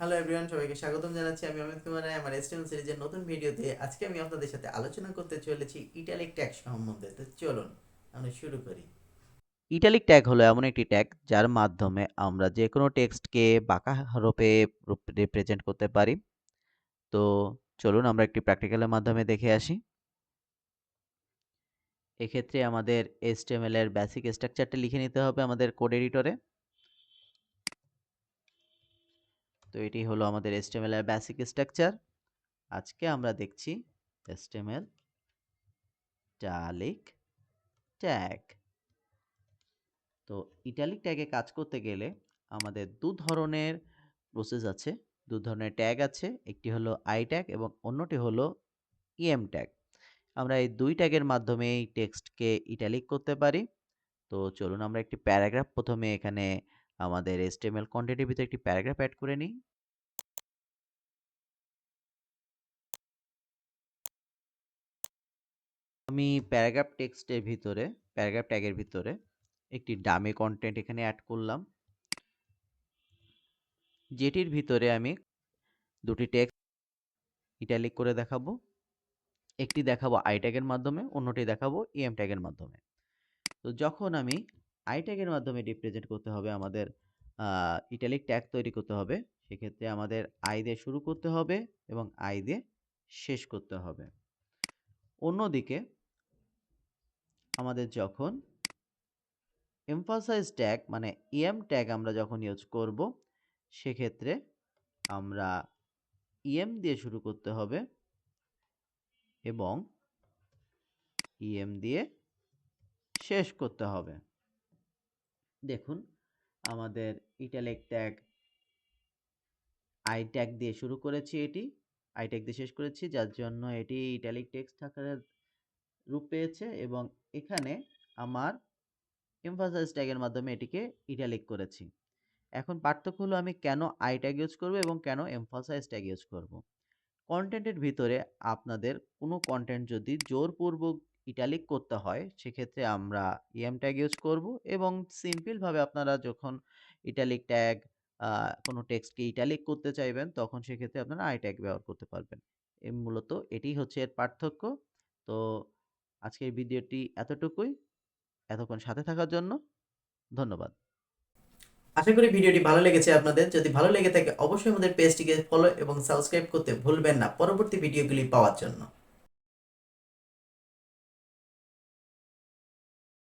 Hello everyone সবাইকে স্বাগতম জানাচ্ছি। আমি অমিত কুমার রায় আমার এসটিএম সিরিজের নতুন ভিডিওতে আজকে আমি আপনাদের সাথে আলোচনা করতে চলেছি ইটালিক ট্যাক্স সম্বন্ধে। তো চলুন, আমরা শুরু করি। ইটালিক ট্যাগ হলো এমন একটি ট্যাগ যার মাধ্যমে আমরা যে কোনো টেক্সটকে বাঁকা হরফে রিপ্রেজেন্ট করতে পারি। তো চলুন, আমরা একটি প্র্যাকটিক্যালের মাধ্যমে দেখে আসি। এক্ষেত্রে আমাদের HTML এর বেসিক স্ট্রাকচারটা লিখে নিতে হবে আমাদের কোড এডিটরে তো এটি হলো আমাদের HTML এর বেসিক স্ট্রাকচার আজকে আমরা দেখছি HTML ইটালিক ট্যাগ তো ইটালিক ট্যাগে কাজ করতে গেলে আমাদের দু ধরনের প্রসেস আছে, দু ধরনের ট্যাগ আছে, একটি হলো আই ট্যাগ এবং অন্যটি হলো ইএম ট্যাগ আমরা এই দুই ট্যাগের মাধ্যমে এই টেক্সটকে ইটালিক করতে পারি। তো চলুন আমরা একটি প্যারাগ্রাফ প্রথমে এখানে আমাদের এসটিএমএল কন্টেন্টের ভিতরে একটি প্যারাগ্রাফ অ্যাড করে নিই। আমি প্যারাগ্রাফ টেক্সটের ভিতরে প্যারাগ্রাফ ট্যাগের ভিতরে একটি ডামি কন্টেন্ট এখানে অ্যাড করলাম। যেটির ভিতরে আমি দুটি টেক্সট ইটালিক করে দেখাবো। একটি দেখাবো আই ট্যাগের মাধ্যমে, অন্যটি দেখাবো ইএম ট্যাগের মাধ্যমে। তো যখন আমি আই ট্যাগের মাধ্যমে রিপ্রেজেন্ট করতে হবে আমাদের ইটালিক ট্যাগ তৈরি করতে হবে। সেক্ষেত্রে আমাদের আই দিয়ে শুরু করতে হবে এবং আই দিয়ে শেষ করতে হবে। অন্যদিকে আমাদের যখন এমফাসাইজ ট্যাগ মানে ইএম ট্যাগ আমরা যখন ইউজ করব, সেক্ষেত্রে আমরা ইএম দিয়ে শুরু করতে হবে এবং ইএম দিয়ে শেষ করতে হবে। দেখুন, আমাদের ইটালিক ট্যাগ আই ট্যাগ দিয়ে শুরু করেছি এটি। আই ট্যাগ দিয়ে শেষ করেছি, যার জন্য এটি ইটালিক টেক্সট আকারের রূপ পেয়েছে এবং এখানে আমার এমফাসাইজ ট্যাগের মাধ্যমে এটিকে ইটালিক করেছি। এখন পার্থক্য হলো আমি কেন আই ট্যাগ ইউজ করব এবং কেন এমফাসাইজ ট্যাগ ইউজ করব। কন্টেন্টের ভিতরে আপনাদের কোনো কন্টেন্ট যদি জোরপূর্বক ইটালিক করতে হয়, সেক্ষেত্রে আমরা ইএম ট্যাগ ইউজ করব এবং সিম্পলভাবে আপনারা যখন ইটালিক ট্যাগ কোনো টেক্সটকে ইটালিক করতে চাইবেন, তখন সেক্ষেত্রে আপনারা আই ট্যাগ ব্যবহার করতে পারবেন। মূলত এটি হচ্ছে এর পার্থক্য। তো আজকের ভিডিওটি এতটুকুই। এতক্ষণ সাথে থাকার জন্য ধন্যবাদ। আশা করি ভিডিওটি ভালো লেগেছে আপনাদের। যদি ভালো লেগে থাকে, অবশ্যই আমাদের পেজটিকে ফলো এবং সাবস্ক্রাইব করতে ভুলবেন না। পরবর্তী ভিডিওগুলি পাওয়ার জন্য।